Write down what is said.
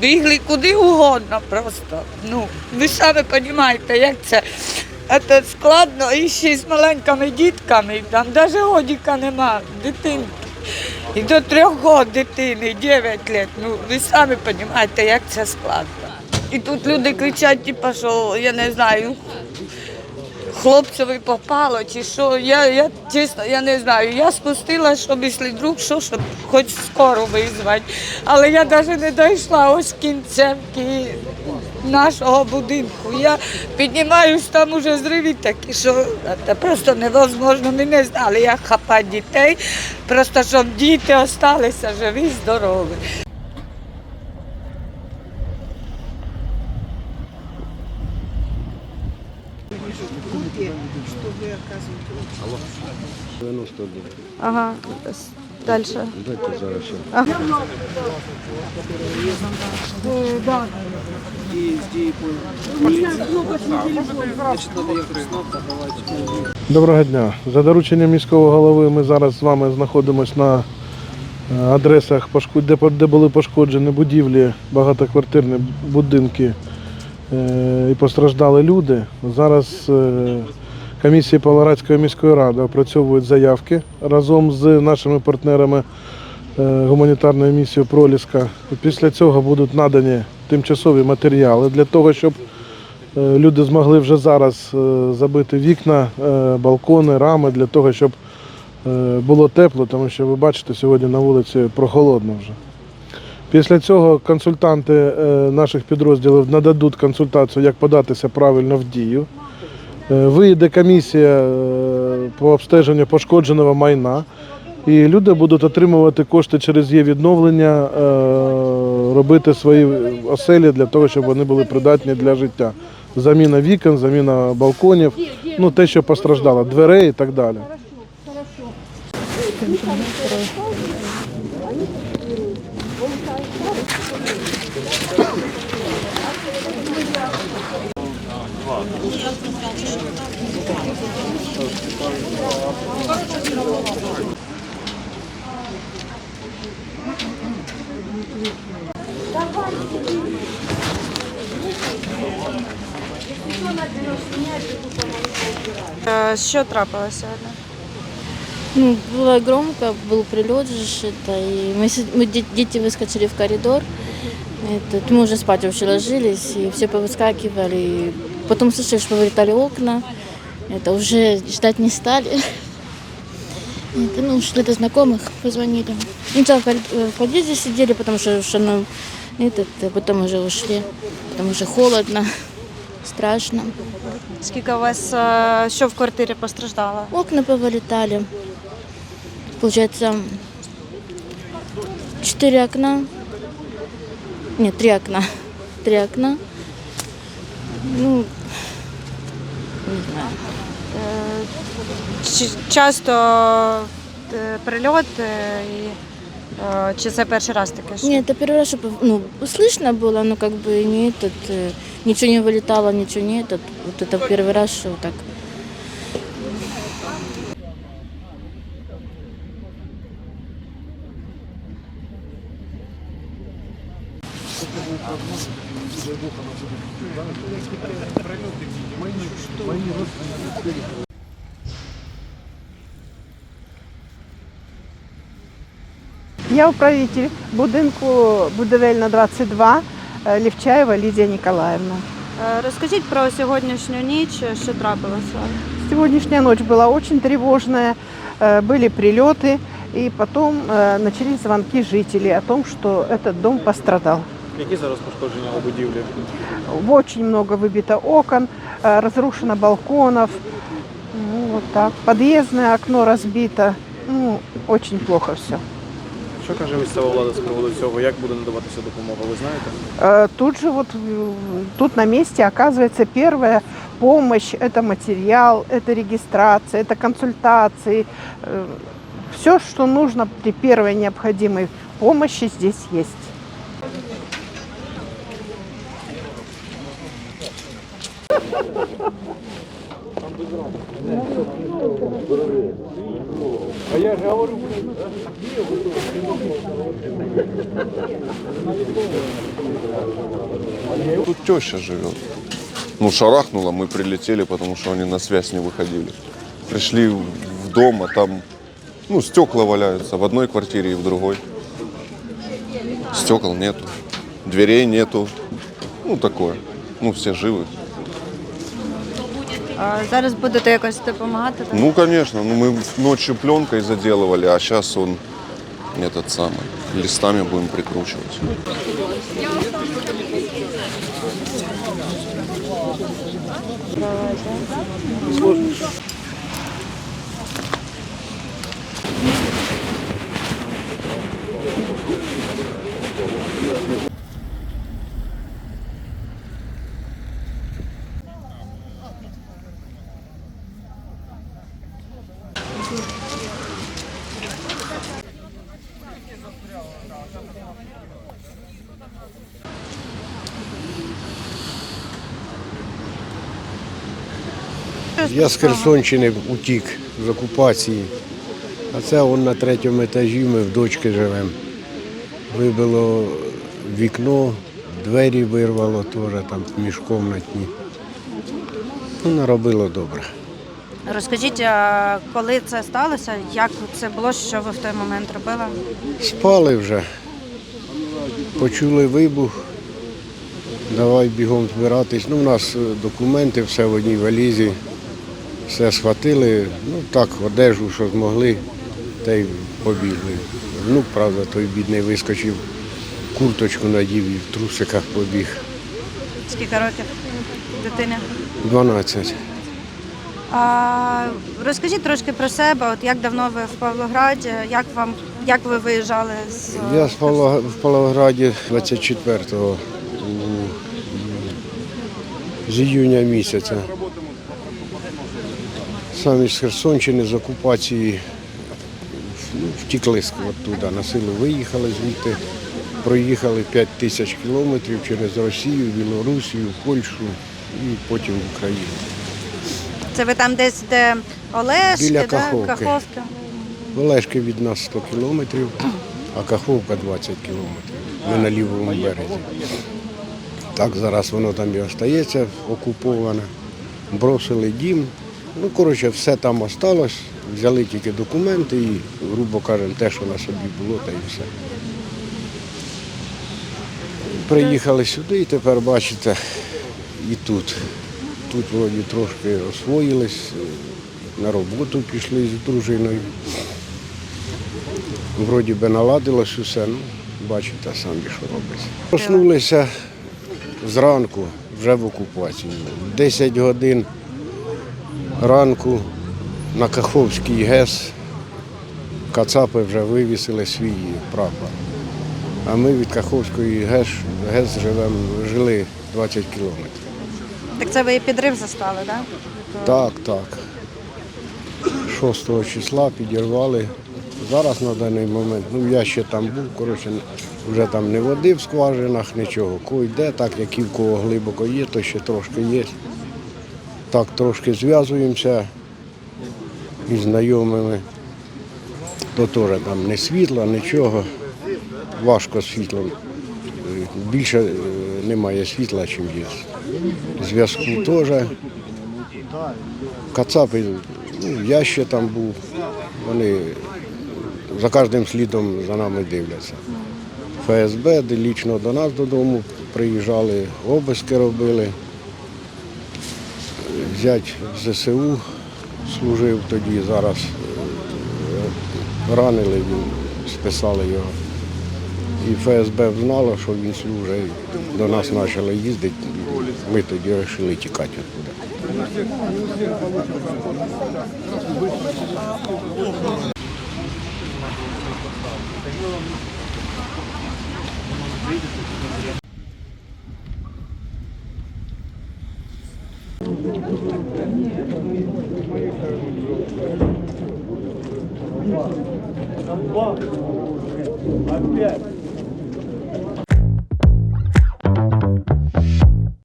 Бігли куди угодно просто. Ну, ви самі розумієте, як це. Це складно і ще з маленькими дітками, там навіть годіка нема, дитинки. І до трьох років дитини, 9 років. Ну, ви самі розумієте, як це складно. І тут люди кричать, типу, що я не знаю, хлопцеві попало чи що. Я, я чесно, я не знаю. Я спустила, щоб якщо вдруг що, щоб хоч скоро визвати. Але я навіть не дійшла ось кінцевки нашого будинку. Я піднімаюсь, там уже зриви такі, що це просто невозможно. Ми не знали, як хапати дітей, просто щоб діти залишилися живі, здорові. Ага, с- дальше. Дайте зараз ще. Доброго дня. За дорученням міського голови ми зараз з вами знаходимося на е, адресах, де, по- де були пошкоджені будівлі, багатоквартирні будинки е, і постраждали люди. Зараз е, комісії Павлоградської міської ради опрацьовують заявки разом з нашими партнерами е, гуманітарної місії Проліска. Після цього будуть надані тимчасові матеріали для того, щоб е, люди змогли вже зараз е, забити вікна, балкони, рами для того, щоб було тепло, тому що ви бачите, сьогодні на вулиці прохолодно вже. Після цього консультанти наших підрозділів нададуть консультацію, як податися правильно в дію. Е, Виїде комісія е, по обстеженню пошкодженого майна, і люди будуть отримувати кошти через є відновлення, е, робити свої оселі для того, щоб вони були придатні для життя. Заміна вікон, заміна балконів, ну те, що постраждало, дверей і так далі. Що трапилося сьогодні? Ну, было громко, был прилет же, это, и мы, мы де- дети выскочили в коридор, Этот, мы уже спать вообще ложились, и все повыскакивали, и потом слышали, что вылетали окна, это уже ждать не стали. Это, ну, до знакомых, позвонили. Сначала в э, в подъезде сидели, потому что, что ну, этот, а потом уже ушли, потому что холодно, страшно. Скільки у вас е, що в квартирі постраждало? Окна повылетали. Получается, четыре окна. Нет, три окна. Три окна. Ну, не знаю. Чи часто е, прильот е, і е, чи це перший раз таке? що- Нет, это первый раз, чтобы, ну, слышно было, но как бы не этот, э, ничего не вылетало, ничего не этот. Вот это первый раз, что так. Я управитель будинку будівельна 22 е, Лівчаєва Лідія Ніколаївна. Е, Розкажіть про сьогоднішню ніч, що трапилося. Сегодняшняя ночь была очень тревожная, э, были прилеты, и потом э, начались звонки жителей о том, что этот дом пострадал. Які зараз пошкодження у будівлі? Очень много выбито окон, э, разрушено балконов, ну, вот так. Подъездное окно разбито, ну, очень плохо все. Що каже місцева влада з приводу цього? Як буде надаватися допомога? Ви знаєте? Э, Тут же вот э, тут на месте оказывается первая помощь, это материал, это регистрация, это консультации. Все, что нужно при первой необходимой помощи здесь есть. Тут теща живет. Ну, шарахнула, мы прилетели, потому что они на связь не выходили. Пришли в дом, а там, ну, стекла валяются в одной квартире и в другой. Стекол нету, дверей нету. Ну, такое. Ну, все живы. А зараз будете якось допомагати? так? Ну, конечно, ну, мы ночью пленкой заделывали, а сейчас он этот самый, листами будем прикручивать. Я з Херсонщини утік з окупації. А це он на третьому етажі, ми в дочки живемо. Вибило вікно, двері вирвало теж там міжкомнатні. Ну, наробило добре. Розкажіть, а коли це сталося, як це було, що ви в той момент робили? Спали вже. Почули вибух. Давай бігом збиратись. Ну, у нас е, документи, все в одній валізі. Все схватили. Ну так, одежу, що змогли, та й побігли. Внук, правда, той бідний вискочив, курточку надів і в трусиках побіг. Скільки років дитині? 12. А, розкажіть трошки про себе, от як давно ви в Павлограді, як вам як ви виїжджали з Я з Павло- в Павлограді 24-го, у- з іюня місяця. Самі з Херсонщини, з окупації ну, втікли з оттуда, на силу виїхали звідти, проїхали 5 тисяч кілометрів через Росію, Білорусію, Польщу і потім в Україну. це ви там десь де Олешки, Біля да? Каховки. Каховки? Олешки від нас 100 кілометрів, а Каховка 20 кілометрів. Ми на лівому березі. Так зараз воно там і остається окуповане. Бросили дім. Ну, коротше, все там осталось. Взяли тільки документи і, грубо кажемо, те, що на собі було, та і все. Приїхали сюди і тепер бачите, і тут. Тут вроді трошки освоїлись, на роботу пішли з дружиною. Вроді би наладилось усе, ну, бачите самі, що робиться. Проснулися зранку, вже в окупації. 10 годин ранку на Каховський ГЕС Кацапи вже вивісили свій прапор. А ми від Каховської ГЕС, ГЕС живемо, жили 20 кілометрів. Так це ви і підрив застали, так? Так, так. 6 числа підірвали. Зараз на даний момент, ну я ще там був, коротше, вже там не води в скважинах, нічого. Кой йде, так як і в кого глибоко є, то ще трошки є. Так трошки зв'язуємося із знайомими. То теж там не світла, нічого. Важко світлом. Більше е, немає світла, ніж є. Зв'язку теж. Кацапи, ну, я ще там був, вони за кожним слідом за нами дивляться. ФСБ, лічно до нас додому приїжджали, обиски робили. Зять ЗСУ служив тоді, зараз е, ранили, списали його. І ФСБ знало, що він служить, до нас почали їздити, ми тоді вирішили тікати відтуди. Опять.